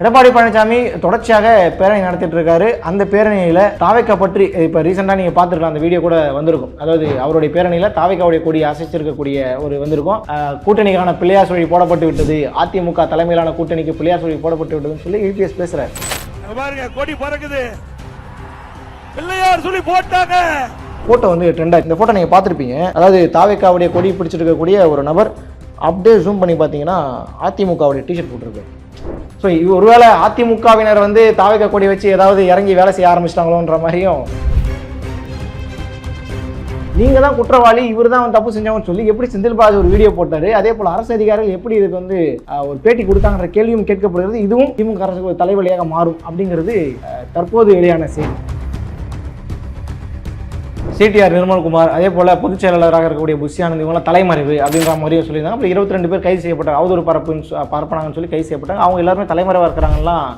எடப்பாடி பழனிசாமி தொடர்ச்சியாக பேரணி நடத்திட்டு இருக்காரு அந்த பேரணியில தாவைக்கா பற்றி இப்போ ரீசெண்டாக நீங்கள் பார்த்துருக்கலாம் அந்த வீடியோ கூட வந்திருக்கும். அதாவது அவருடைய பேரணியில தாவைக்காவுடைய கொடி அசைச்சிருக்கக்கூடிய ஒரு வந்திருக்கும். கூட்டணிக்கான பிள்ளையார் சொல்லி போடப்பட்டு விட்டது. அதிமுக தலைமையிலான கூட்டணிக்கு பிள்ளையார் சொல்லி போடப்பட்டு விட்டதுன்னு சொல்லி யூபிஎஸ் பேசுறாரு. அங்க பாருங்க கொடி பறக்குது. பிள்ளையார் சொல்லி போட்டாங்க. ஃபோட்டோ வந்து ட்ரெண்டாக இந்த ஃபோட்டோ நீங்கள் பார்த்துருப்பீங்க. அதாவது தாவேக்காவுடைய கொடி பிடிச்சிருக்கக்கூடிய ஒரு நபர் அப்படியே ஜூம் பண்ணி பார்த்தீங்கன்னா அதிமுகவுடைய டிஷர்ட் போட்டிருக்கு. ஸோ ஒருவேளை அதிமுகவினர் வந்து தாவேக்கா கொடி வச்சு ஏதாவது இறங்கி வேலை செய்ய ஆரம்பிச்சிட்டாங்களோன்ற மாதிரியும் நீங்க தான் குற்றவாளி இவர் தான் தப்பு செஞ்சவங்கன்னு சொல்லி எப்படி செந்தில் பாலாஜி ஒரு வீடியோ போட்டாரு அதே போல அரசு அதிகாரிகள் எப்படி இதுக்கு வந்து ஒரு பேட்டி கொடுத்தாங்கன்ற கேள்வியும் கேட்கப்படுகிறது இதுவும் திமுக அரசுக்கு ஒரு தலைவலியாக மாறும் அப்படிங்கிறது தற்போது வெளியான செய்தி. சிடிஆர் நிர்மல்குமார் அதே போல பொதுச் செயலாளராக இருக்கக்கூடிய புஷ்யானந்த் இவங்களாம் தலைமறைவு அப்படின்ற மாதிரியே சொல்லியிருந்தாங்க. அப்புறம் இருபத்தி ரெண்டு பேர் கைது செய்யப்பட்டாங்க அவதூறு பரப்புன்னு பரப்பினாங்கன்னு சொல்லி கைது செய்யப்பட்டாங்க. அவங்க எல்லாருமே தலைமறைவாக இருக்கிறாங்கலாம்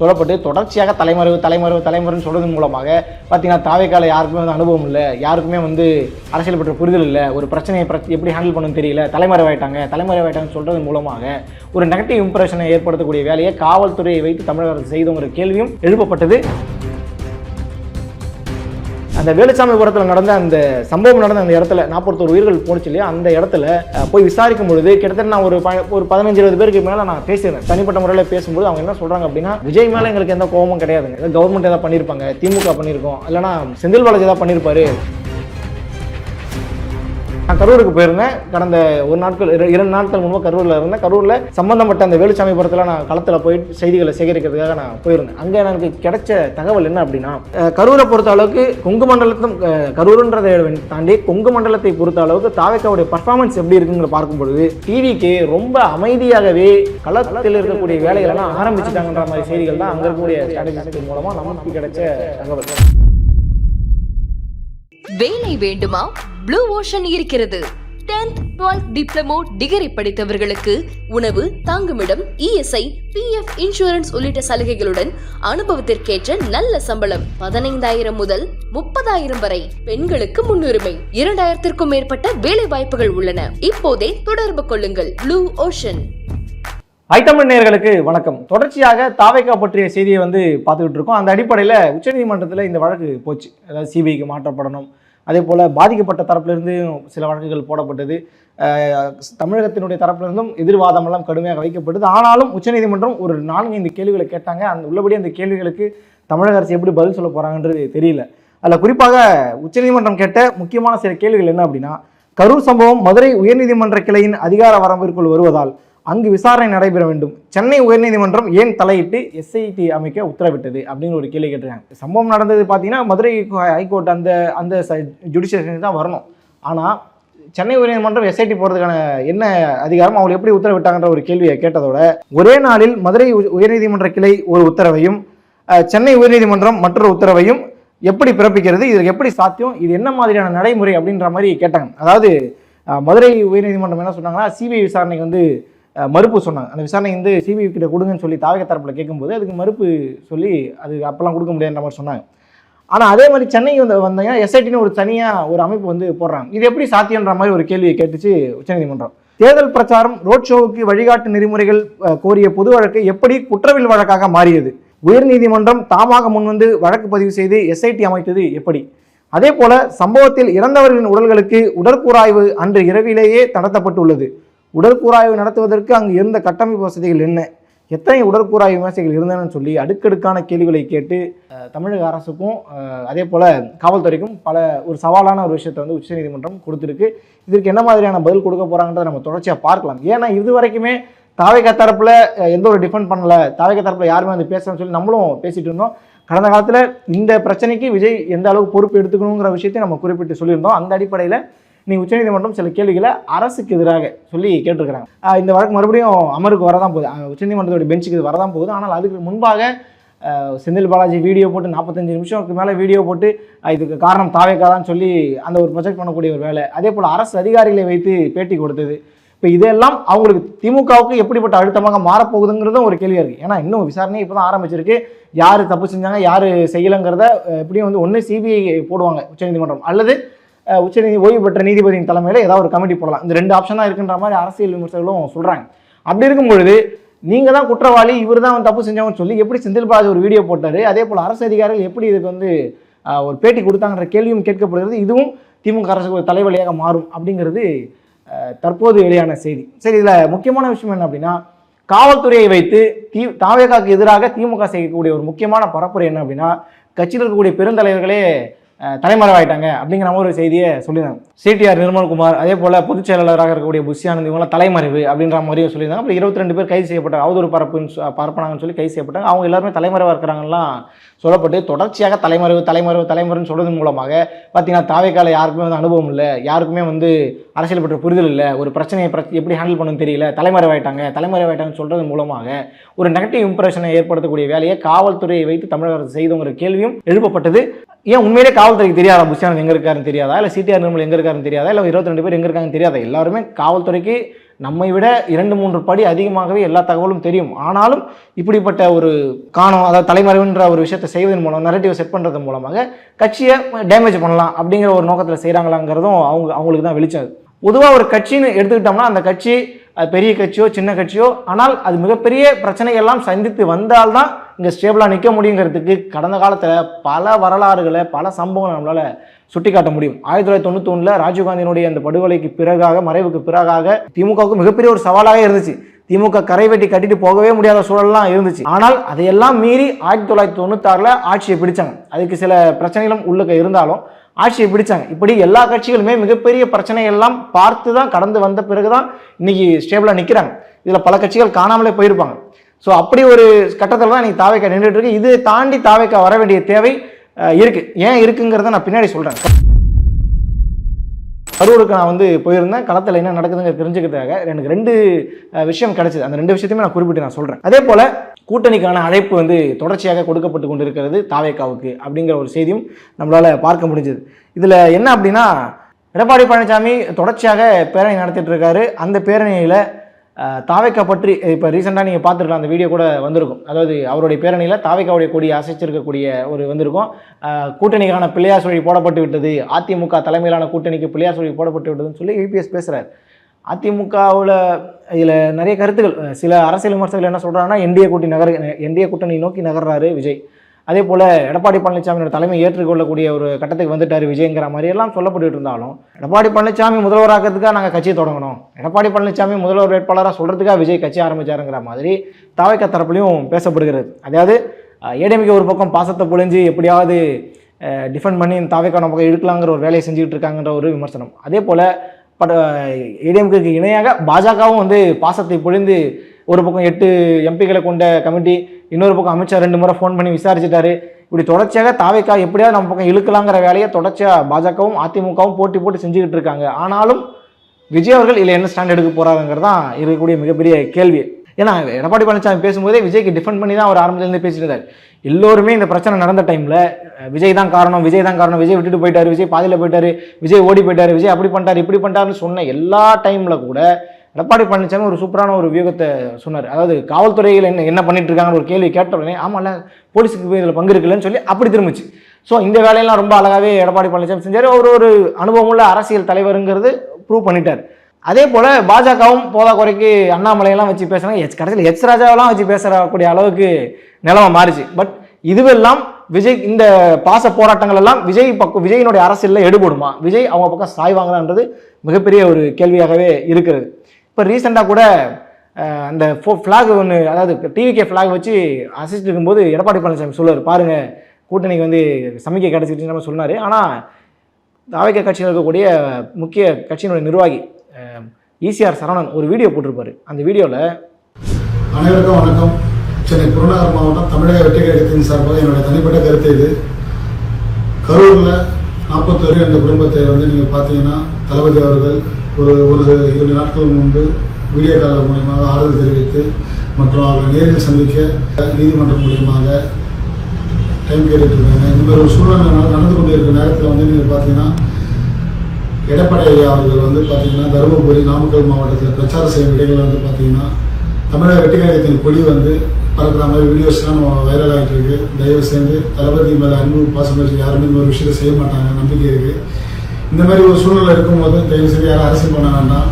சொல்லப்பட்டு தொடர்ச்சியாக தலைமறைவு தலைமறைவு தலைமுறைன்னு சொல்றதன் மூலமாக பார்த்தீங்கன்னா தாவேக்கால யாருக்குமே வந்து அனுபவம் இல்லை. யாருக்குமே வந்து அரசியல் பற்ற புரிதல் இல்லை. ஒரு பிரச்சனையை எப்படி ஹேண்டில் பண்ணணும்னு தெரியல. தலைமறைவாயிட்டாங்க. தலைமறைவாயிட்டாங்கன்னு சொல்றதன் மூலமாக ஒரு நெகட்டிவ் இம்ப்ரெஷனை ஏற்படுத்தக்கூடிய வேலையை காவல்துறையை வைத்து தமிழக அரசு செய்தோங்கிற கேள்வியும் எழுப்பப்பட்டது. அந்த வேலுச்சாமிபுரத்தில் நடந்த அந்த சம்பவம் நடந்த அந்த இடத்துல நாற்பத்தோரு உயிர்கள் போனச்சு இல்லையா? அந்த இடத்துல போய் விசாரிக்கும் பொழுது கிட்டத்தட்ட நான் ஒரு ப- ஒரு பதினஞ்சு இருபது பேருக்கு மேலே நான் பேசியிருந்தேன். தனிப்பட்ட முறையில் பேசும்போது அவங்க என்ன சொல்கிறாங்க அப்படின்னா விஜய் மேலே எங்களுக்கு எந்த கோபமும் கிடையாதுங்க. கவர்மெண்ட் எதாவது பண்ணியிருப்பாங்க திமுக பண்ணியிருக்கோம் இல்லைனா செந்தில் பாலாஜி ஏதாவது பண்ணியிருப்பாரு நான் கரூருக்கு போயிருந்தேன். கடந்த ஒரு நாட்கள் இரண்டு நாட்கள் முன்பு கரூரில் இருந்தேன். கரூரில் சம்பந்தப்பட்ட அந்த வேலுச்சாமிபுரத்தில் நான் களத்தில் போயிட்டு செய்திகளை சேகரிக்கிறதுக்காக நான் போயிருந்தேன். அங்கே எனக்கு கிடைச்ச தகவல் என்ன அப்படின்னா கரூரை பொறுத்த அளவுக்கு கொங்கு மண்டலத்தும் கரூருன்றதை தாண்டி கொங்கு மண்டலத்தை பொறுத்த அளவுக்கு தாவேக்காவுடைய பர்ஃபார்மன்ஸ் எப்படி இருக்குங்கிற பார்க்கும் பொழுது டிவிக்கு ரொம்ப அமைதியாகவே களத்தில் இருக்கக்கூடிய வேலைகள் எல்லாம் ஆரம்பிச்சிட்டாங்கன்ற மாதிரி செய்திகள் தான் அங்கே இருக்கக்கூடிய ஸ்ட்ராட்டஜிஸ்ட் மூலமாக நமக்கு கிடைச்ச தகவல். வேலை வேண்டுமா? ப்ளூ ஓஷன் இருக்கிறது. 10th 12th டிப்ளமோ டிகிரி படித்தவர்களுக்கு உணவு தாங்குமிடம் இஎஸ்ஐ பிஎஃப் இன்சூரன்ஸ் உள்ளிட்ட சலுகைகளுடன் அனுபவத்திற்கேற்ற நல்ல சம்பளம் பதினைந்தாயிரம் முதல் முப்பதாயிரம் வரை பெண்களுக்கு முன்னுரிமை. இரண்டாயிரத்திற்கும் மேற்பட்ட வேலை வாய்ப்புகள் உள்ளன. இப்போதே தொடர்பு கொள்ளுங்கள். ப்ளூ ஓஷன் ஐட்டமன் நேர்களுக்கு வணக்கம். தொடர்ச்சியாக தாவைக்கா பற்றிய செய்தியை வந்து பார்த்துக்கிட்டு இருக்கோம். அந்த அடிப்படையில் உச்சநீதிமன்றத்தில் இந்த வழக்கு போச்சு. அதாவது சிபிஐக்கு மாற்றப்படணும். அதே போல் பாதிக்கப்பட்ட தரப்பிலிருந்து சில வழக்குகள் போடப்பட்டது. தமிழகத்தினுடைய தரப்பிலிருந்தும் எதிர்வாதமெல்லாம் கடுமையாக வைக்கப்பட்டது. ஆனாலும் உச்சநீதிமன்றம் ஒரு நான்கு ஐந்து கேள்விகளை கேட்டாங்க. அந்த உள்ளபடி அந்த கேள்விகளுக்கு தமிழக அரசு எப்படி பதில் சொல்ல போகிறாங்கன்றது தெரியல. அதில் குறிப்பாக உச்சநீதிமன்றம் கேட்ட முக்கியமான சில கேள்விகள் என்ன அப்படின்னா கரூர் சம்பவம் மதுரை உயர்நீதிமன்ற கிளையின் அதிகார வரம்பிற்குள் வருவதால் அங்கு விசாரணை நடைபெற வேண்டும். சென்னை உயர்நீதிமன்றம் ஏன் தலையிட்டு எஸ்ஐடி அமைக்க உத்தரவிட்டது? அப்படின்னு ஒரு கேள்வி கேட்டிருக்காங்க. சம்பவம் நடந்தது பார்த்தீங்கன்னா மதுரை ஹைகோர்ட் அந்த அந்த ஜுடிஷியல் தான் வரணும். ஆனால் சென்னை உயர்நீதிமன்றம் எஸ்ஐடி போகிறதுக்கான என்ன அதிகாரம் அவங்க எப்படி உத்தரவிட்டாங்கன்ற ஒரு கேள்வியை கேட்டதோட ஒரே நாளில் மதுரை உயர்நீதிமன்ற கிளை ஒரு உத்தரவையும் சென்னை உயர்நீதிமன்றம் மற்றொரு உத்தரவையும் எப்படி பிறப்பிக்கிறது இது எப்படி சாத்தியம் இது என்ன மாதிரியான நடைமுறை அப்படின்ற மாதிரி கேட்டாங்க. அதாவது மதுரை உயர்நீதிமன்றம் என்ன சொன்னாங்கன்னா சிபிஐ விசாரணைக்கு வந்து மறுப்பு சொன்னாங்க. அந்த விசாரணை வந்து சிபிஐ கிட்ட கொடுங்கன்னு சொல்லி தாவக தரப்பில் கேட்கும்போது அதுக்கு மறுப்பு சொல்லி அது அப்பெல்லாம் கொடுக்க முடியாதுன்ற மாதிரி சொன்னாங்க. ஆனால் அதே மாதிரி சென்னை வந்து வந்தீங்கன்னா எஸ்ஐடின்னு ஒரு தனியாக ஒரு அமைப்பு வந்து போடுறாங்க. இது எப்படி சாத்தியன்ற மாதிரி ஒரு கேள்வியை கேட்டுச்சு உச்சநீதிமன்றம். தேர்தல் பிரச்சாரம் ரோட் ஷோவுக்கு வழிகாட்டு நெறிமுறைகள் கோரிய பொது வழக்கு எப்படி குற்றவியல் வழக்காக மாறியது? உயர்நீதிமன்றம் தாமாக முன்வந்து வழக்கு பதிவு செய்து எஸ்ஐடி அமைத்தது எப்படி? அதே போல சம்பவத்தில் இறந்தவர்களின் உடல்களுக்கு உடற்கூராய்வு அன்று இரவிலேயே நடத்தப்பட்டுள்ளது உடற்கூறாய்வு நடத்துவதற்கு அங்கு இருந்த கட்டமைப்பு வசதிகள் என்ன? எத்தனை உடற்கூறாய்வு விமர்சைகள் இருந்தனன்னு சொல்லி அடுக்கடுக்கான கேள்விகளை கேட்டு தமிழக அரசுக்கும் அதே போல் காவல்துறைக்கும் பல ஒரு சவாலான ஒரு விஷயத்தை வந்து உச்சநீதிமன்றம் கொடுத்துருக்கு. இதற்கு என்ன மாதிரியான பதில் கொடுக்க போகிறாங்கன்றத நம்ம தொடர்ச்சியாக பார்க்கலாம். ஏன்னா இது வரைக்குமே தாவேக தரப்பில் எந்த ஒரு டிஃபெண்ட் பண்ணல. தாவேக தரப்பில் யாருமே வந்து பேசணும்னு சொல்லி நம்மளும் பேசிட்டு இருந்தோம். கடந்த காலத்தில் இந்த பிரச்சனைக்கு விஜய் எந்த அளவுக்கு பொறுப்பு எடுத்துக்கணுங்கிற விஷயத்தை நம்ம குறிப்பிட்டு சொல்லியிருந்தோம். அந்த அடிப்படையில் நீ உச்சநீதிமன்றம் சில கேள்விகளை அரசுக்கு எதிராக சொல்லி கேட்டிருக்கிறாங்க. இந்த வழக்கு மறுபடியும் அமருக்கு வரதான் போகுது. ஆஹ் உச்சநீதிமன்றத்தோட பெஞ்சுக்கு இது வரதான் போகுது. ஆனால் அதுக்கு முன்பாக செந்தில் பாலாஜி வீடியோ போட்டு நாற்பத்தஞ்சு நிமிஷத்துக்கு மேலே வீடியோ போட்டு இதுக்கு காரணம் தாவேக்காதான்னு சொல்லி அந்த ஒரு ப்ரொஜெக்ட் பண்ணக்கூடிய ஒரு வேலை. அதே போல் அரசு அதிகாரிகளை வைத்து பேட்டி கொடுத்தது. இப்போ இதெல்லாம் அவங்களுக்கு திமுகவுக்கு எப்படிப்பட்ட அழுத்தமாக மாறப்போகுதுங்கிறதும் ஒரு கேள்வியாக இருக்குது ஏன்னா இன்னும் விசாரணை இப்போ தான் ஆரம்பிச்சிருக்கு. யார் தப்பு செஞ்சாங்க யார் செய்யலைங்கிறத எப்படியும் வந்து ஒன்று சிபிஐ போடுவாங்க உச்சநீதிமன்றம். அல்லது உச்சநீதி ஓய்வு பெற்ற நீதிபதியின் தலைமையில் ஏதாவது ஒரு கமிட்டி போடலாம். இந்த ரெண்டு ஆப்ஷன் தான் இருக்குன்ற மாதிரி அரசியல் விமர்சகர்களும் சொல்கிறாங்க அப்படி இருக்கும் பொழுது நீங்கள் தான் குற்றவாளி இவர் தான் தப்பு செஞ்சவங்கன்னு சொல்லி எப்படி செந்தில் பாலாஜி ஒரு வீடியோ போட்டார் அதே போல் அரசு அதிகாரிகள் எப்படி இதுக்கு வந்து ஒரு பேட்டி கொடுத்தாங்கன்ற கேள்வியும் கேட்கப்படுகிறது. இதுவும் திமுக அரசுக்கு ஒரு தலைவலியாக மாறும் அப்படிங்கிறது தற்போது வெளியான செய்தி. சரி இதில் முக்கியமான விஷயம் என்ன அப்படின்னா காவல்துறையை வைத்து தி தாவேகாக்கு எதிராக திமுக செய்யக்கூடிய ஒரு முக்கியமான பரப்புரை என்ன அப்படின்னா கட்சியில் இருக்கக்கூடிய பெருந்தலைவர்களே தலைமறைவாயிட்டாங்க அப்படிங்கிற மாதிரி ஒரு செய்தியை சொல்லியிருந்தாங்க. சிடிஆர் நிர்மல்குமார் அதே போல் பொதுச் செயலாளராக இருக்கக்கூடிய புஷியானந்த் இவங்களாம் தலைமறைவு அப்படின்ற மாதிரியும் சொல்லியிருந்தாங்க. அப்புறம் இருபத்தி ரெண்டு பேர் கைது செய்யப்பட்டாங்க. அவதூறு பரப்புன்னு பரப்பினாங்கன்னு சொல்லி கைது செய்யப்பட்டாங்க. அவங்க எல்லாருமே தலைமறைவாக இருக்கிறாங்கலாம் சொல்லப்பட்டு தொடர்ச்சியாக தலைமறைவு தலைமறைவு தலைமுறைன்னு சொல்றது மூலமாக பார்த்தீங்கன்னா தாவைக்கால யாருக்குமே வந்து அனுபவம் இல்லை. யாருக்குமே வந்து அரசியல் பற்ற புரிதல் இல்லை. ஒரு பிரச்சனையை எப்படி ஹேண்டில் பண்ணணும்னு தெரியல. தலைமறைவாயிட்டாங்க. தலைமறைவாயிட்டாங்கன்னு சொல்றது மூலமாக ஒரு நெகட்டிவ் இம்ப்ரெஷனை ஏற்படுத்தக்கூடிய வேலையை காவல்துறையை வைத்து தமிழக அரசு செய்தவங்கிற கேள்வியும் எழுப்பப்பட்டது. ஏன் உண்மையிலே காவல்துறைக்கு தெரியாதா? புஷியானந்த் எங்க இருக்காருன்னு தெரியாதா? இல்லை சிடிஆர் நிர்மல் எங்க இருக்காருன்னு தெரியாதா? இல்லை இருபத்தி ரெண்டு பேர் எங்க இருக்காங்கன்னு தெரியாதா? எல்லாருமே காவல்துறைக்கு நம்மை விட இரண்டு மூன்று படி அதிகமாகவே எல்லா தகவலும் தெரியும். ஆனாலும் இப்படிப்பட்ட ஒரு காணம் அதாவது தலைமறைவுன்ற ஒரு விஷயத்தை செய்வதன் மூலம் நரேட்டிவ் செட் பண்ணுறது மூலமாக கட்சியை டேமேஜ் பண்ணலாம் அப்படிங்கிற ஒரு நோக்கத்தில் செய்கிறாங்களாங்கிறதும் அவங்க அவங்களுக்கு தான் வெளிச்சம் பொதுவாக ஒரு கட்சின்னு எடுத்துக்கிட்டோம்னா அந்த கட்சி அது பெரிய கட்சியோ சின்ன கட்சியோ ஆனால் அது மிகப்பெரிய பிரச்சனைகள்லாம் சந்தித்து வந்தால்தான் இங்கே ஸ்டேபிளாக நிற்க முடியுங்கிறதுக்கு கடந்த காலத்தில் பல வரலாறுகளை பல சம்பவங்களை நம்மளால் சுட்டிக்காட்ட முடியும். ஆயிரத்தி தொள்ளாயிரத்தி தொண்ணூத்தி ஒண்ணுல ராஜீவ்காந்தியினுடைய அந்த படுகொலைக்கு பிறகாக மறைவுக்கு பிறகாக திமுகவுக்கு மிகப்பெரிய ஒரு சவாலாக இருந்துச்சு. திமுக கரை வெட்டி கட்டிட்டு போகவே முடியாத சூழல்லாம் இருந்துச்சு. ஆனால் அதையெல்லாம் மீறி ஆயிரத்தி தொள்ளாயிரத்தி தொண்ணூத்தாறில் ஆட்சியை பிடிச்சாங்க. அதுக்கு சில பிரச்சனைகளும் உள்ளுக்க இருந்தாலும் ஆட்சியை பிடிச்சாங்க. இப்படி எல்லா கட்சிகளுமே மிகப்பெரிய பிரச்சனை எல்லாம் பார்த்து தான் கடந்து வந்த பிறகு தான் இன்னைக்கு ஸ்டேபிளாக நிற்கிறாங்க இதில் பல கட்சிகள் காணாமலே போயிருப்பாங்க. ஸோ அப்படி ஒரு கட்டத்தில் தான் இன்னைக்கு தாவைக்கா நின்றுட்டு இருக்கு இது தாண்டி தாவைக்கா வர வேண்டிய தேவை இருக்குது இருக்கு. ஏன் இருக்குங்கிறத நான் பின்னாடி சொல்கிறேன் கரூருக்கு நான் வந்து போயிருந்தேன். களத்தில் என்ன நடக்குதுங்க தெரிஞ்சுக்கிறதுக்காக எனக்கு ரெண்டு விஷயம் கிடைச்சிது. அந்த ரெண்டு விஷயத்தையுமே நான் குறிப்பிட்டு நான் சொல்கிறேன் அதே போல் கூட்டணிக்கான அழைப்பு வந்து தொடர்ச்சியாக கொடுக்கப்பட்டு கொண்டிருக்கிறது தாவேக்காவுக்கு அப்படிங்கிற ஒரு செய்தியும் நம்மளால் பார்க்க முடிஞ்சது. இதில் என்ன அப்படின்னா எடப்பாடி பழனிசாமி தொடர்ச்சியாக பேரணி நடத்திட்டு இருக்காரு. அந்த பேரணியில் தாவேக்கா பற்றி இப்போ ரீசெண்டாக நீங்கள் பார்த்துருக்கலாம் அந்த வீடியோ கூட வந்திருக்கும். அதாவது அவருடைய பேரணியில் தாவேக்காவுடைய கொடி அசைச்சிருக்கக்கூடிய ஒரு வந்திருக்கும். கூட்டணிக்கான பிள்ளையார் சொல்லி போடப்பட்டு விட்டது. அதிமுக தலைமையிலான கூட்டணிக்கு பிள்ளையார் சொல்லி போடப்பட்டு விட்டதுன்னு சொல்லி யூபிஎஸ் பேசுகிறார் அதிமுகவில் இதில் நிறைய கருத்துக்கள் சில அரசியல் விமர்சகர்கள் என்ன சொல்கிறாங்கன்னா என்டிஏ கூட்டணி நகர் என்டிஏ கூட்டணி நோக்கி நகர்றாரு விஜய். அதே போல் எடப்பாடி பழனிசாமியோட தலைமை ஏற்றுக்கொள்ளக்கூடிய ஒரு கட்டத்துக்கு வந்துட்டார் விஜய்ங்கிற மாதிரி எல்லாம் சொல்லப்பட்டு இருந்தாலும் எடப்பாடி பழனிசாமி முதல்வராக்கிறதுக்காக நாங்கள் கட்சியை தொடங்கணும். எடப்பாடி பழனிசாமி முதல்வர் வேட்பாளராக சொல்கிறதுக்காக விஜய் கட்சி ஆரம்பித்தாருங்கிற மாதிரி தாவைக்க தரப்புலையும் பேசப்படுகிறது. அதாவது ஏடிஎம்கே ஒரு பக்கம் பாசத்தை பொழிஞ்சு எப்படியாவது டிஃபெண்ட் பண்ணி தாவைக்கான பக்கம் இழுக்கலாங்கிற ஒரு வேலையை செஞ்சுக்கிட்டு இருக்காங்கன்ற ஒரு விமர்சனம். அதே போல் பட் ஏடிஎம்கேக்கு இணையாக பாஜகவும் வந்து பாசத்தை பொழிந்து ஒரு பக்கம் எட்டு எம்பிக்களை கொண்ட கமிட்டி இன்னொரு பக்கம் அமித்ஷா ரெண்டு முறை ஃபோன் பண்ணி விசாரிச்சிட்டாரு. இப்படி தொடர்ச்சியாக தாவேக்கா எப்படியாவது நம்ம பக்கம் இழுக்கலாங்கிற வேலையை தொடர்ச்சியாக பாஜகவும் அதிமுகவும் போட்டி போட்டு செஞ்சுக்கிட்டு இருக்காங்க. ஆனாலும் விஜய் அவர்கள் இதில் என்ன ஸ்டாண்ட் எடுக்க போறாங்கிறது தான் இருக்கக்கூடிய மிகப்பெரிய கேள்வி. ஏன்னா எடப்பாடி பழனிசாமி பேசும்போதே விஜய்க்கு டிஃபெண்ட் பண்ணி தான் அவர் ஆரம்பத்துலேருந்து பேசிட்டு இருந்தார் எல்லோருமே இந்த பிரச்சனை நடந்த டைமில் விஜய் தான் காரணம் விஜய் தான் காரணம் விஜய் விட்டுட்டு போயிட்டார் விஜய் பாதியில் போயிட்டார் விஜய் ஓடி போயிட்டாரு விஜய் அப்படி பண்ணிட்டார் இப்படி பண்ணிட்டாருன்னு சொன்ன எல்லா டைமில் கூட எடப்பாடி பழனிசாமி ஒரு சூப்பரான ஒரு வியூகத்தை சொன்னார். அதாவது காவல்துறையில் என்ன என்ன பண்ணிட்டு இருக்காங்கன்னு ஒரு கேள்வி கேட்ட உடனே ஆமாம்ல போலீஸுக்கு போய் இதில் பங்கு இருக்குல்லன்னு சொல்லி அப்படி திரும்பிச்சு. ஸோ இந்த வேலையெல்லாம் ரொம்ப அழகாகவே எடப்பாடி பழனிசாமி செஞ்சார். அவர் ஒரு அனுபவமுள்ள அரசியல் தலைவருங்கிறது ப்ரூவ் பண்ணிட்டார். அதே போல் பாஜகவும் போதா குறைக்கு அண்ணாமலையெல்லாம் வச்சு பேசுகிறாங்க எச் கடைசியில் எச் ராஜாவெல்லாம் வச்சு பேசுகிறக்கூடிய அளவுக்கு நிலமை மாறிச்சு. பட் இதுவெல்லாம் விஜய் இந்த பாச போராட்டங்கள் எல்லாம் விஜய் பக்கம் விஜயினுடைய அரசியலில் எடுபடுமா? விஜய் அவங்க பக்கம் சாய்வாங்களான்றது மிகப்பெரிய ஒரு கேள்வியாகவே இருக்கிறது. இப்போ ரீசெண்டாக கூட அந்த ஃபோ ஃப்ளாக் ஒன்று அதாவது டிவிகே ஃப்ளாக் வச்சு அசிஸ்ட் இருக்கும்போது எடப்பாடி பழனிசாமி சொல்லுவார் பாருங்க கூட்டணிக்கு வந்து சமிக்கை கிடச்சிட்டு நம்ம சொன்னார். ஆனால் தாவக கட்சியில் இருக்கக்கூடிய முக்கிய கட்சியினுடைய நிர்வாகி ஈசிஆர் சரவணன் ஒரு வீடியோ போட்டிருப்பாரு. அந்த வீடியோவில் அனைவருக்கும் வணக்கம். சென்னை புறநகர் மாவட்டம் தமிழக வெற்றி கழகத்தின் சார்பாக என்னுடைய தனிப்பட்ட கருத்து இது. கரூரில் நாற்பத்தொரு என்ற குடும்பத்தை வந்து நீங்கள் பார்த்தீங்கன்னா தளபதி அவர்கள் ஒரு ஒரு இரண்டு நாட்கள் முன்பு வீடியோ கால மூலியமாக ஆறுதல் தெரிவித்து மற்றும் அவர்கள் நேரில் சந்திக்க நீதிமன்றம் மூலியமாக டைம் கேட்டுட்டு இருக்காங்க. இந்த மாதிரி ஒரு சூழ்நிலை நடந்து கொண்டிருக்கிற நேரத்தில் வந்து நீங்கள் பார்த்தீங்கன்னா எடப்பாடி ஐயா அவர்கள் வந்து பார்த்தீங்கன்னா தருமபுரி நாமக்கல் மாவட்டத்தில் பிரச்சாரம் செய்யும் இடங்களில் வந்து பார்த்தீங்கன்னா தமிழக வெட்டிக்காயத்தின் கொடி வந்து பறக்கிற மாதிரி வீடியோஸ்லாம் வைரல் ஆகிட்டு இருக்கு. தயவு சேர்ந்து தளபதி மேலே அன்பு பாசம் வச்சு யாருமே இந்த ஒரு விஷயத்தை செய்ய மாட்டாங்க. நம்பிக்கை இருக்கு. இந்த மாதிரி ஒரு சூழ்நிலை இருக்கும்போது தயவு செய்து யாரும் அரசியல் பண்ண வேண்டாம்.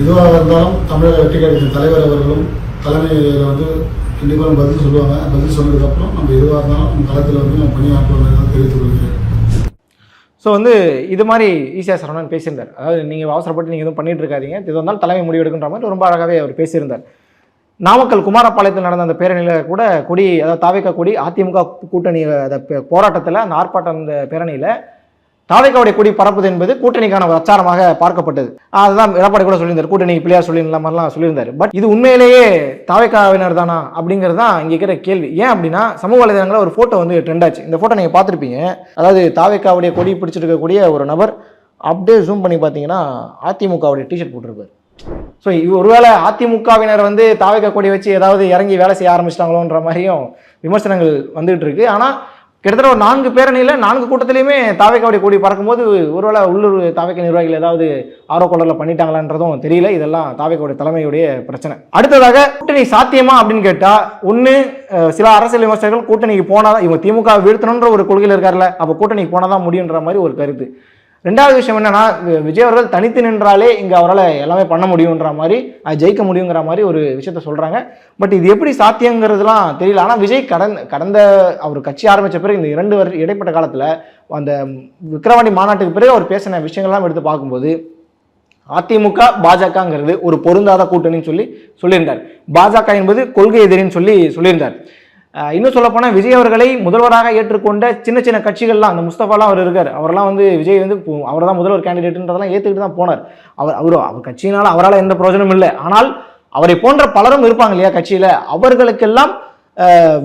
எதுவாக இருந்தாலும் தமிழக வெட்டிக்காயத்தின் தலைவர் அவர்களும் தலைமையில் வந்து கண்டிப்பாக பதில் சொல்லுவாங்க. பதில் சொன்னதுக்கப்புறம் நம்ம எதுவாக இருந்தாலும் நம்ம களத்தில் வந்து நம்ம பணியாற்றுவோம் தெரிவித்துக் கொள்கிறேன். ஸோ வந்து இது மாதிரி ஈஸியாக சரவணன் பேசியிருந்தார். அதாவது நீங்கள் அவசரப்பட்டு நீங்கள் எதுவும் பண்ணிட்டு இருக்காதீங்க. இது வந்தாலும் தலைமை முடிவெடுக்கின்ற மாதிரி ரொம்ப அழகாகவே அவர் பேசியிருந்தார். நாமக்கல் குமாரபாளையத்தில் நடந்த அந்த பேரணியில் கூட கொடி அதாவது தாவேக்கா கொடி அதிமுக கூட்டணி அந்த போராட்டத்தில் அந்த ஆர்ப்பாட்டம் அந்த பேரணியில் தாவேக்காவுடைய கொடி பறப்பது என்பது கூட்டணிக்கான ஒரு அச்சாரமாக பார்க்கப்பட்டது. அதுதான் எடப்பாடி கூட சொல்லியிருந்தார். கூட்டணி பிள்ளையார் சொல்லியிருந்த மாதிரிலாம் சொல்லியிருந்தார். பட் இது உண்மையிலேயே தாவைக்காவினர் தானா? அப்படிங்கிறது தான் இங்கே இருக்கிற கேள்வி. ஏன் அப்படின்னா சமூக வலைதளங்களில் ஒரு ஃபோட்டோ வந்து ட்ரெண்ட் ஆச்சு. இந்த ஃபோட்டோ நீங்கள் பார்த்துருப்பீங்க. அதாவது தாவைக்காவுடைய கொடி பிடிச்சிருக்கக்கூடிய ஒரு நபர் அப்படியே ஜூம் பண்ணி பார்த்தீங்கன்னா அதிமுகவுடைய டிஷர்ட் போட்டிருப்பார். ஸோ ஒருவேளை அதிமுகவினர் வந்து தாவைக்க கொடி வச்சு ஏதாவது இறங்கி வேலை செய்ய ஆரம்பிச்சிட்டாங்களோன்ற மாதிரியும் விமர்சனங்கள் வந்துகிட்டு இருக்கு. ஆனால் கிட்டத்தட்ட ஒரு நான்கு பேரணியில் நான்கு கூட்டத்திலையுமே தாவேக்காவுடைய கூடி பறக்கும்போது ஒருவேளை உள்ளூர் தாவைக்க நிர்வாகிகள் ஏதாவது ஆரோ கொள்ளல பண்ணிட்டாங்களான்றதும் தெரியல. இதெல்லாம் தாவேக்காவுடைய தலைமையுடைய பிரச்சனை. அடுத்ததாக கூட்டணி சாத்தியமா அப்படின்னு கேட்டால் ஒன்று சில அரசியல் விமர்சகர்கள் கூட்டணிக்கு போனால் இவங்க திமுக வீழ்த்தணுன்ற ஒரு கொள்கையில் இருக்கார்ல அப்போ கூட்டணிக்கு போனால் தான் முடியுன்ற மாதிரி ஒரு கருத்து. ரெண்டாவது விஷயம் என்னன்னா விஜய் அவர்கள் தனித்து நின்றாலே இங்கே அவரால் எல்லாமே பண்ண முடியுன்ற மாதிரி அது ஜெயிக்க முடியுங்கிற மாதிரி ஒரு விஷயத்த சொல்கிறாங்க பட் இது எப்படி சாத்தியங்கிறதுலாம் தெரியல. ஆனால் விஜய் கடந்த கடந்த அவர் கட்சி ஆரம்பித்த பிறகு இந்த இரண்டு வருஷம் இடைப்பட்ட காலத்தில் அந்த விக்ரவாணி மாநாட்டுக்கு பிறகு அவர் பேசின விஷயங்கள்லாம் எடுத்து பார்க்கும்போது அதிமுக பாஜகங்கிறது ஒரு பொருந்தாத கூட்டணின்னு சொல்லி சொல்லியிருந்தார். பாஜக என்பது கொள்கை எதிரின்னு சொல்லி சொல்லியிருந்தார். இன்னும் சொல்லப்போனால் விஜய் அவர்களை முதல்வராக ஏற்றுக்கொண்ட சின்ன சின்ன கட்சிகள்லாம் அந்த முஸ்தபாலாம் அவர் இருக்கார். அவரெல்லாம் வந்து விஜய் வந்து அவர் தான் முதல்வர் கேண்டிடேட்ன்றதெல்லாம் ஏற்றுக்கிட்டு தான் போனார். அவர் அவர் அவர் கட்சியினால் அவரால் எந்த பிரயோஜனமும் இல்லை. ஆனால் அவரை போன்ற பலரும் இருப்பாங்க இல்லையா கட்சியில்? அவர்களுக்கெல்லாம்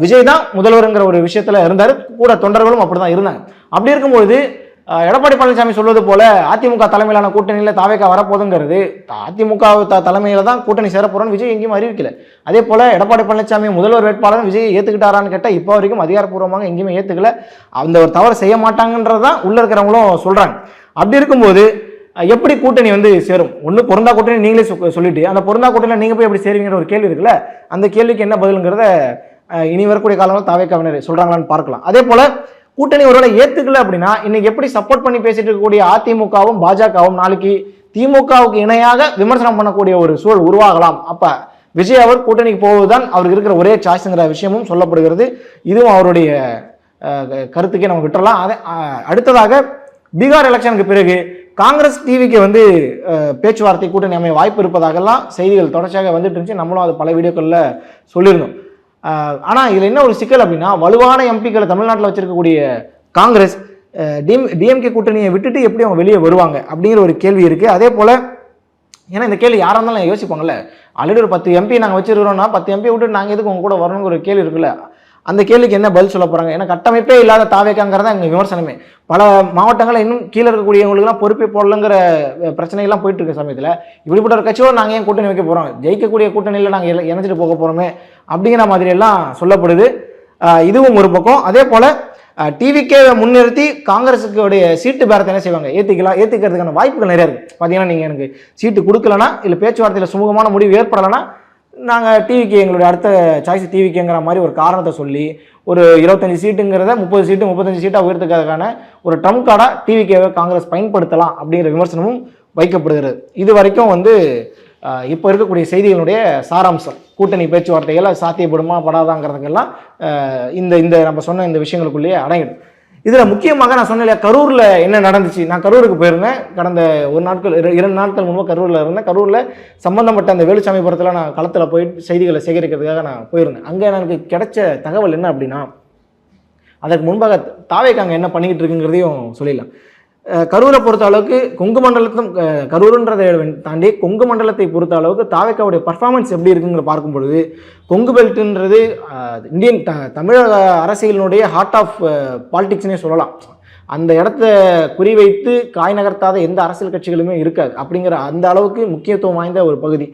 விஜய் தான் முதல்வருங்கிற ஒரு விஷயத்தில் இருந்தார். கூட தொண்டர்களும் அப்படி தான் இருந்தாங்க. அப்படி இருக்கும்பொழுது எடப்பாடி பழனிசாமி சொல்வது போல அதிமுக தலைமையிலான கூட்டணியில் தாவேக்கா வரப்போதுங்கிறது அதிமுக த தான் கூட்டணி சேரப்போறோம்னு விஜய் எங்கேயும் அறிவிக்கல. அதே போல் எடப்பாடி பழனிசாமி முதல்வர் வேட்பாளர் விஜய் ஏற்றுக்கிட்டாரான்னு கேட்டால் இப்போ வரைக்கும் அதிகாரப்பூர்வமாக எங்கேயுமே ஏற்றுக்கல அந்த ஒரு தவறு செய்ய மாட்டாங்கன்றது தான் உள்ளே இருக்கிறவங்களும் சொல்கிறாங்க அப்படி இருக்கும்போது எப்படி கூட்டணி வந்து சேரும்? ஒன்று பொருந்தா கூட்டணி நீங்களே சொ- சொல்லிட்டு அந்த பொருந்தா கூட்டணியில் நீங்கள் போய் எப்படி சேருவீங்கிற ஒரு கேள்வி இருக்குல்ல அந்த கேள்விக்கு என்ன பதிலுங்கிறத இனி வரக்கூடிய காலங்களில் தாவேக்காவினர் சொல்கிறாங்களான்னு பார்க்கலாம். அதே போல் கூட்டணி ஒருவேளை ஏத்துக்கல அப்படின்னா இன்னைக்கு எப்படி சப்போர்ட் பண்ணி பேசிட்டு இருக்கக்கூடிய அதிமுகவும் பாஜகவும் நாளைக்கு திமுகவுக்கு இணையாக விமர்சனம் பண்ணக்கூடிய ஒரு சூழல் உருவாகலாம். அப்ப விஜய் அவர் கூட்டணிக்கு போவதுதான் அவருக்கு இருக்கிற ஒரே சாய்ஸ்ங்கிற விஷயமும் சொல்லப்படுகிறது. இதுவும் அவருடைய கருத்துக்கே நம்ம விட்டுறலாம். அதே அடுத்ததாக பீகார் எலெக்ஷனுக்கு பிறகு காங்கிரஸ் டிவிக்கு வந்து பேச்சுவார்த்தை கூட்டணி அமைய வாய்ப்பு இருப்பதாகலாம் செய்திகள் தொடர்ச்சியாக வந்துட்டு இருந்துச்சு. நம்மளும் அது பல வீடியோக்களில் சொல்லியிருந்தோம். ஆனால் இதில் என்ன ஒரு சிக்கல் அப்படின்னா வலுவான எம்பிக்களை தமிழ்நாட்டில் வச்சிருக்கக்கூடிய காங்கிரஸ் டிஎம் டிஎம்கே கூட்டணியை விட்டுட்டு எப்படி அவங்க வெளியே வருவாங்க அப்படிங்கிற ஒரு கேள்வி இருக்குது அதே போல் ஏன்னா இந்த கேள்வி யாராக இருந்தாலும் யோசிப்பாங்கல்ல ஆல்ரெடி ஒரு பத்து எம்பி நாங்கள் வச்சிருக்கிறோம்னா பத்து எம்பி விட்டு நாங்கள் எதுக்கு உங்க கூட வரணுங்கிற ஒரு கேள்வி இருக்குல்ல. அந்த கேள்விக்கு என்ன பதில் சொல்ல போகிறாங்க ஏன்னா கட்டமைப்பே இல்லாத தாவேக்காங்கிறத எங்கள் விமர்சனமே. பல மாவட்டங்களில் இன்னும் கீழே இருக்கக்கூடியவங்களுக்குலாம் பொறுப்பே போடலங்கிற பிரச்சனைகள்லாம் போயிட்டு இருக்க சமயத்தில் இப்படிப்பட்ட ஒரு கட்சியோடு நாங்கள் ஏன் கூட்டணி வைக்க போகிறோம் ஜெயிக்கக்கூடிய கூட்டணியில் நாங்கள் இணைஞ்சிட்டு போக போகிறோமே அப்படிங்கிற மாதிரி எல்லாம் சொல்லப்படுது இதுவும் ஒரு பக்கம். அதே போல் டிவிக்கே முன்னிறுத்தி காங்கிரஸுக்குடைய சீட்டு பேரத்தை என்ன செய்வாங்க? ஏற்றிக்கலாம் ஏற்றுக்கிறதுக்கான வாய்ப்புகள் நிறையா இருக்குது பார்த்தீங்கன்னா நீங்கள் எனக்கு சீட்டு கொடுக்கலனா இல்லை பேச்சுவார்த்தையில் சுமூகமான முடிவு ஏற்படலைன்னா நாங்கள் டிவிக்கு எங்களுடைய அடுத்த சாய்ஸ் டிவிக்குங்கிற மாதிரி ஒரு காரணத்தை சொல்லி ஒரு இருபத்தஞ்சி சீட்டுங்கிறத முப்பது சீட்டு முப்பத்தஞ்சு சீட்டாக உயர்த்துக்கிறதுக்கான ஒரு ட்ரம்ப் கார்டாக டிவிக்கேவை காங்கிரஸ் பயன்படுத்தலாம் அப்படிங்கிற விமர்சனமும் வைக்கப்படுகிறது. இது வரைக்கும் வந்து இப்போ இருக்கக்கூடிய செய்திகளுடைய சாராம்சம் கூட்டணி பேச்சுவார்த்தைகள் சாத்தியப்படுமா படாதாங்கிறதுக்கெல்லாம் இந்த இந்த நம்ம சொன்ன இந்த விஷயங்களுக்குள்ளேயே அடங்கிடும். இதில் முக்கியமாக நான் சொன்னேன் கரூரில் என்ன நடந்துச்சு? நான் கரூருக்கு போயிருந்தேன். கடந்த ஒரு நாட்கள் இரண்டு நாட்கள் முன்பு கரூரில் இருந்தேன். கரூரில் சம்பந்தப்பட்ட அந்த வேலுச்சாமிபுரத்தில் நான் களத்தில் போய் செய்திகளை சேகரிக்கிறதுக்காக நான் போயிருந்தேன். அங்கே எனக்கு கிடைச்ச தகவல் என்ன அப்படின்னா அதற்கு முன்பாக தாவேக்கு அங்கே என்ன பண்ணிக்கிட்டு இருக்குங்கிறதையும் சொல்லிடலாம். கரூரை பொறுத்த அளவுக்கு கொங்கு மண்டலத்தும் கரூருன்றதை தாண்டி கொங்கு மண்டலத்தை பொறுத்த அளவுக்கு தாவேக்காவுடைய பர்ஃபார்மன்ஸ் எப்படி இருக்குங்கிற பார்க்கும் பொழுது கொங்கு பெல்ட்டுன்றது இந்தியன் த தமிழக அரசியலினுடைய ஹார்ட் ஆஃப் பாலிடிக்ஸ்னே சொல்லலாம். அந்த இடத்த குறிவைத்து காய் நகர்த்தாத எந்த அரசியல் கட்சிகளுமே இருக்காது. அப்படிங்கிற அந்த அளவுக்கு முக்கியத்துவம் வாய்ந்த ஒரு பகுதி.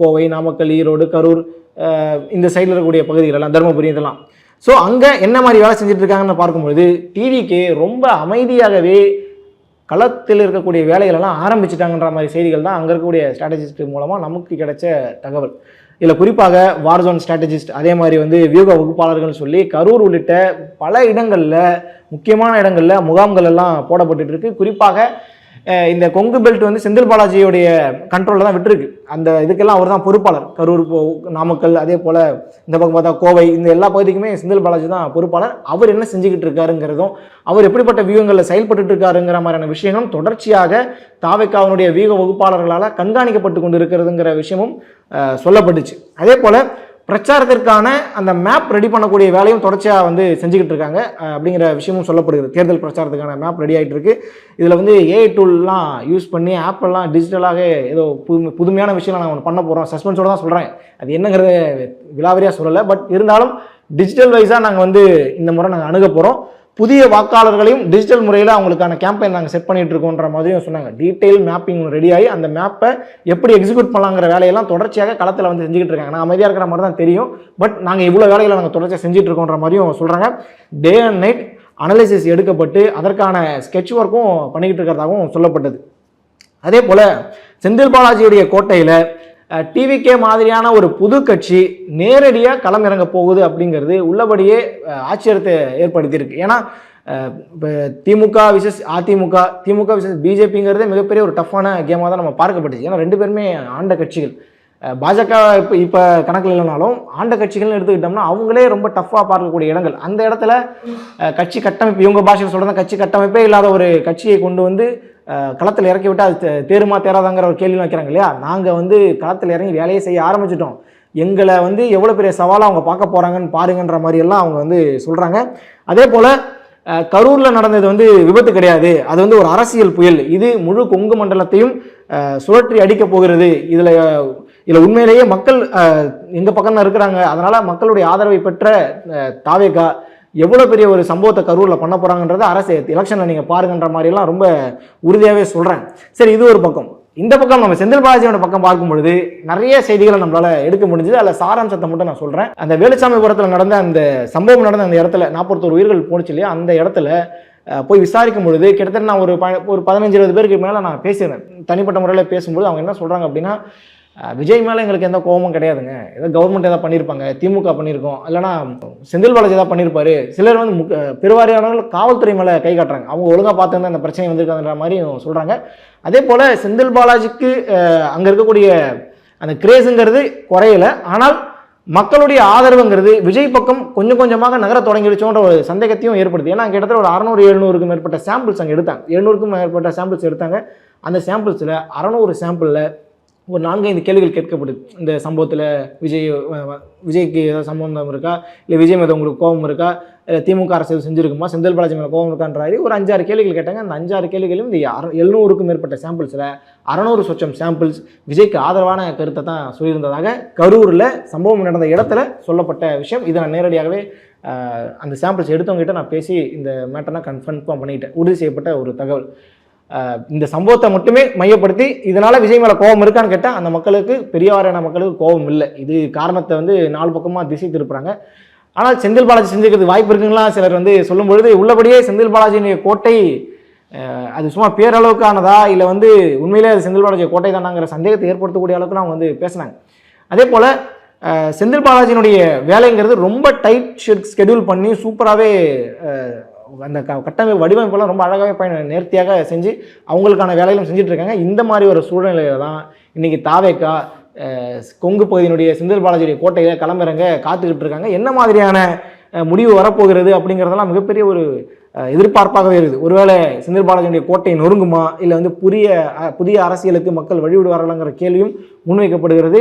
கோவை நாமக்கல் ஈரோடு கரூர் இந்த சைடில் இருக்கக்கூடிய பகுதிகள் எல்லாம் தருமபுரி இதெல்லாம். ஸோ அங்கே என்ன மாதிரி வேலை செஞ்சுட்டு இருக்காங்கன்னு பார்க்கும்பொழுது டிவிக்கு ரொம்ப அமைதியாகவே களத்தில் இருக்கக்கூடிய வேலைகளெல்லாம் ஆரம்பிச்சிட்டாங்கன்ற மாதிரி செய்திகள் தான் அங்கே இருக்கக்கூடிய ஸ்ட்ராட்டஜிஸ்ட் மூலமாக நமக்கு கிடைச்ச தகவல். இதில் குறிப்பாக வார்ஜோன் ஸ்ட்ராட்டஜிஸ்ட் அதே மாதிரி வந்து வியூக வகுப்பாளர்கள்னு சொல்லி கரூர் உள்ளிட்ட பல இடங்களில் முக்கியமான இடங்களில் முகாம்கள் எல்லாம் போடப்பட்டு இருக்கு. குறிப்பாக இந்த கொங்கு பெல்ட் வந்து செந்தில் பாலாஜியோடைய கண்ட்ரோலில் தான் விட்டுருக்கு. அந்த இதுக்கெல்லாம் அவர் தான் பொறுப்பாளர். கரூர் போ- நாமக்கல் அதே போல் இந்த பக்கம் பார்த்தா கோவை இந்த எல்லா பகுதிக்குமே செந்தில் பாலாஜி தான் பொறுப்பாளர். அவர் என்ன செஞ்சுக்கிட்டு இருக்காருங்கிறதும் அவர் எப்படிப்பட்ட வியூகங்களில் செயல்பட்டு இருக்காருங்கிற மாதிரியான விஷயங்களும் தொடர்ச்சியாக தாவைக்காவனுடைய வியூக வகுப்பாளர்களால் கண்காணிக்கப்பட்டு கொண்டு இருக்கிறதுங்கிற விஷயமும் சொல்லப்பட்டுச்சு. அதே போல் பிரச்சாரத்திற்கான அந்த மேப் ரெடி பண்ணக்கூடிய வேலையும் தொடர்ச்சியாக வந்து செஞ்சுக்கிட்டு இருக்காங்க. அப்படிங்கிற விஷயமும் சொல்லப்படுகிறது. தேர்தல் பிரச்சாரத்துக்கான மேப் ரெடி ஆகிட்டு இருக்கு. இதில் வந்து ஏஐ டூல்லாம் யூஸ் பண்ணி ஆப்பெல்லாம் டிஜிட்டலாக ஏதோ புது புதுமையான விஷயம் நான் ஒன்று பண்ண போகிறோம் சஸ்பென்ஸோட தான் சொல்கிறேன் அது என்னங்கிறத விலாவரியாக சொல்லலை. பட் இருந்தாலும் டிஜிட்டல் வைஸாக நாங்கள் வந்து இந்த முறை நாங்கள் அணுக போகிறோம் புதிய வாக்காளர்களையும் டிஜிட்டல் முறையில் அவங்களுக்கான கேம்பெயின் நாங்கள் செட் பண்ணிட்டு இருக்கோன்ற மாதிரியும் சொன்னாங்க. டீட்டெயில் மேப்பிங் ரெடி ஆகி அந்த மேப்பை எப்படி எக்ஸிக்யூட் பண்ணலாங்கிற வேலையெல்லாம் தொடர்ச்சியாக களத்தில் வந்து செஞ்சுக்கிட்டு இருக்காங்க. நான் அமைதியாக இருக்கிற மாதிரி தான் தெரியும். பட் நாங்கள் இவ்வளோ வேலைகளை நாங்கள் தொடர்ச்சியாக செஞ்சுட்டு இருக்கோன்ற மாதிரியும் சொல்கிறாங்க டே அண்ட் நைட் அனலைசிஸ் எடுக்கப்பட்டு அதற்கான ஸ்கெட்ச் ஒர்க்கும் பண்ணிக்கிட்டு இருக்கிறதாகவும் சொல்லப்பட்டது. அதே போல் செந்தில் பாலாஜியுடைய கோட்டையில் டிவிகே மாதிரியான ஒரு புது கட்சி நேரடியாக களமிறங்க போகுது அப்படிங்கிறது உள்ளபடியே ஆச்சரியத்தை ஏற்படுத்தியிருக்கு. ஏன்னா இப்போ திமுக விசஸ் அதிமுக திமுக விசஸ் பிஜேபிங்கிறதே மிகப்பெரிய ஒரு டஃப்பான கேமாக தான் நம்ம பார்க்கப்பட்டுச்சு. ஏன்னா ரெண்டு பேருமே ஆண்ட கட்சிகள். பாஜக இப்போ இப்போ கணக்கில் இல்லைனாலும் ஆண்ட கட்சிகள்னு எடுத்துக்கிட்டோம்னா அவங்களே ரொம்ப டஃப்பாக பார்க்கக்கூடிய இடங்கள். அந்த இடத்துல கட்சி கட்டமைப்பு இவங்க பாஷையில் சொல்கிறதா கட்சி கட்டமைப்பே இல்லாத ஒரு கட்சியை கொண்டு வந்து களத்தில் இறக்கி விட்டால் அது தேருமா தேராதாங்கிற ஒரு கேள்வி வைக்கிறாங்க இல்லையா? நாங்கள் வந்து களத்தில் இறங்கி வேலையை செய்ய ஆரம்பிச்சிட்டோம். எங்களை வந்து எவ்வளோ பெரிய சவாலாக அவங்க பார்க்க போகிறாங்கன்னு பாருங்கன்ற மாதிரியெல்லாம் அவங்க வந்து சொல்கிறாங்க அதே போல் கரூரில் நடந்தது வந்து விபத்து கிடையாது. அது வந்து ஒரு அரசியல் புயல். இது முழு கொங்கு மண்டலத்தையும் சுழற்றி அடிக்க போகிறது. இதில் இதில் உண்மையிலேயே மக்கள் எங்கள் பக்கம் தான் இருக்கிறாங்க. அதனால் மக்களுடைய ஆதரவை பெற்ற தாவேகா எவ்வளோ பெரிய ஒரு சம்பவத்தை கரூரில் பண்ண போகிறாங்கன்றத அரசு எலெக்ஷனில் நீங்கள் பாருங்கன்ற மாதிரிலாம் ரொம்ப உறுதியாகவே சொல்கிறேன் சரி இது ஒரு பக்கம். இந்த பக்கம் நம்ம செந்தில் பாலாஜியோட பக்கம் பார்க்கும் பொழுது நிறைய செய்திகளை நம்மளால எடுக்க முடிஞ்சது. அதில் சாராம்சத்தை மட்டும் நான் சொல்கிறேன் அந்த வேலுச்சாமிபுரத்தில் நடந்த அந்த சம்பவம் நடந்த அந்த இடத்துல நாற்பத்தோரு உயிர்கள் போணுச்சு இல்லையா? அந்த இடத்துல போய் விசாரிக்கும் பொழுது கிட்டத்தட்ட நான் ஒரு ப- ஒரு பதினஞ்சு இருபது பேருக்கு மேலே நான் பேசியிருந்தேன் தனிப்பட்ட முறையில் பேசும்போது அவங்க என்ன சொல்கிறாங்க அப்படின்னா விஜய் மேலே எங்களுக்கு எந்த கோபமும் கிடையாதுங்க. ஏதோ கவர்மெண்ட் ஏதாவது பண்ணியிருப்பாங்க திமுக பண்ணியிருக்கோம் இல்லைனா செந்தில் பாலாஜி ஏதாவது பண்ணியிருப்பாரு சிலர் வந்து முக்க பெருவாரியானவர்கள் காவல்துறை மேலே கை காட்டுறாங்க. அவங்க ஒழுங்காக பார்த்துருந்தா அந்த பிரச்சனை வந்திருக்காங்கன்ற மாதிரியும் சொல்கிறாங்க அதே போல் செந்தில் பாலாஜிக்கு அங்கே இருக்கக்கூடிய அந்த கிரேஸுங்கிறது குறையலை. ஆனால் மக்களுடைய ஆதரவுங்கிறது விஜய் பக்கம் கொஞ்சம் கொஞ்சமாக நகர தொடங்கிடுச்சோன்ற ஒரு சந்தேகத்தையும் ஏற்படுது. ஏன்னா கிட்டத்தட்ட ஒரு அறநூறு எழுநூறுக்கும் மேற்பட்ட சாம்பிள்ஸ் அங்கே எடுத்தாங்க. எழுநூறுக்கும் மேற்பட்ட சாம்பிள்ஸ் எடுத்தாங்க. அந்த சாம்பிள்ஸில் அறநூறு சாம்பிளில் ஒரு நான்கைந்து கேள்விகள் கேட்கப்படுது. இந்த சம்பவத்தில் விஜய் விஜய்க்கு ஏதாவது சம்பந்தம் இருக்கா? இல்லை விஜய் மேலே உங்களுக்கு கோபம் இருக்கா? இல்லை திமுக அரசு செஞ்சுருக்குமா செஞ்சிருக்குமா? செந்தில் பாலாஜி மேலே கோபம் இருக்கான்றாரு ஒரு அஞ்சாறு கேள்விகள் கேட்டாங்க. அந்த அஞ்சாறு கேள்விகளும் இந்த அற எழுநூறுக்கும் மேற்பட்ட சாம்பிள்ஸில் அறநூறு சொச்சம் சாம்பிள்ஸ் விஜய்க்கு ஆதரவான கருத்தை தான் சொல்லியிருந்ததாக கரூரில் சம்பவம் நடந்த இடத்துல சொல்லப்பட்ட விஷயம். இதை நான் நேரடியாகவே அந்த சாம்பிள்ஸ் எடுத்தவங்ககிட்ட நான் பேசி இந்த மேட்டரை நான் கன்ஃபார்ம் பண்ணிட்டேன். உறுதி செய்யப்பட்ட ஒரு தகவல். இந்த சம்பவத்தை மட்டுமே மையப்படுத்தி இதனால் விஜய் மேலே கோபம் இருக்கான்னு கேட்டால் அந்த மக்களுக்கு பெரியவாரான மக்களுக்கு கோபம் இல்லை. இது காரணத்தை வந்து நாலு பக்கமாக திசை திருப்புறாங்க ஆனால் செந்தில் பாலாஜி செஞ்சுக்கிறது வாய்ப்பு இருக்குங்களா? சிலர் வந்து சொல்லும் பொழுது உள்ளபடியே செந்தில் பாலாஜியினுடைய கோட்டை அது சும்மா பேரளவுக்கானதா இல்லை வந்து உண்மையிலே அது செந்தில் பாலாஜி கோட்டை தானாங்கிற சந்தேகத்தை ஏற்படுத்தக்கூடிய அளவுக்கு அவங்க வந்து பேசினாங்க. அதே போல் செந்தில் பாலாஜியினுடைய வேலைங்கிறது ரொம்ப டைட் ஷெட் ஸ்கெடியூல் பண்ணி சூப்பராகவே அந்த க கட்டமைப்பு வடிவமைப்பெல்லாம் ரொம்ப அழகாகவே பயன் நேர்த்தியாக செஞ்சு அவங்களுக்கான வேலைகளும் செஞ்சுட்ருக்காங்க. இந்த மாதிரி ஒரு சூழ்நிலையில தான் இன்னைக்கு தாவேக்கா கொங்கு பகுதியினுடைய செந்தில் பாலாஜியுடைய கோட்டையில் களமிறங்க காத்துக்கிட்டு இருக்காங்க என்ன மாதிரியான முடிவு வரப்போகிறது அப்படிங்கிறதெல்லாம் மிகப்பெரிய ஒரு எதிர்பார்ப்பாகவே இருக்குது. ஒருவேளை செந்தில் பாலாஜியுடைய கோட்டை நொறுங்குமா? இல்லை வந்து புதிய புதிய அரசியலுக்கு மக்கள் வழிவிடுவார்களாங்கிற கேள்வியும் முன்வைக்கப்படுகிறது.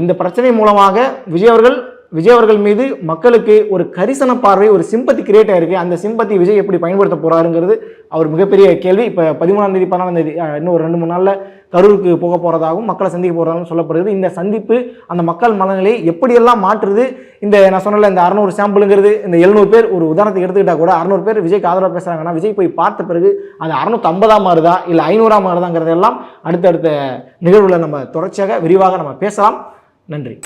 இந்த பிரச்சனை மூலமாக விஜய் அவர்கள் விஜய் அவர்கள் மீது மக்களுக்கு ஒரு கரிசன பார்வை ஒரு சிம்பத்தி கிரியேட் ஆயிருக்கு. அந்த சிம்பத்தி விஜய் எப்படி பயன்படுத்த போறாருங்கிறது அவர் மிகப்பெரிய கேள்வி. இப்போ பதிமூணாம் தேதி பதினாலாம் தேதி இன்னும் ஒரு ரெண்டு மூணு நாளில் கரூருக்கு போக போகிறதாகவும் மக்களை சந்திக்க போகிறதாகவும் சொல்லப்படுது இந்த சந்திப்பு அந்த மக்கள் மனநிலையை எப்படியெல்லாம் மாற்றுது? இந்த நான் சொன்னல இந்த அறநூறு சாம்பிளுங்கிறது இந்த எழுநூறு பேர் ஒரு உதாரணத்துக்கு எடுத்துக்கிட்டா கூட அறநூறு பேர் விஜய்க்கு ஆதரவாக பேசுகிறாங்கன்னா விஜய் போய் பார்த்த பிறகு அது அறுநூத்தம்பதாம் மாறுதா இல்லை ஐநூறாம் மாறுதாங்கிறதெல்லாம் அடுத்தடுத்த நிகழ்வுல நம்ம தொடர்ச்சியாக விரிவாக நம்ம பேசலாம். நன்றி.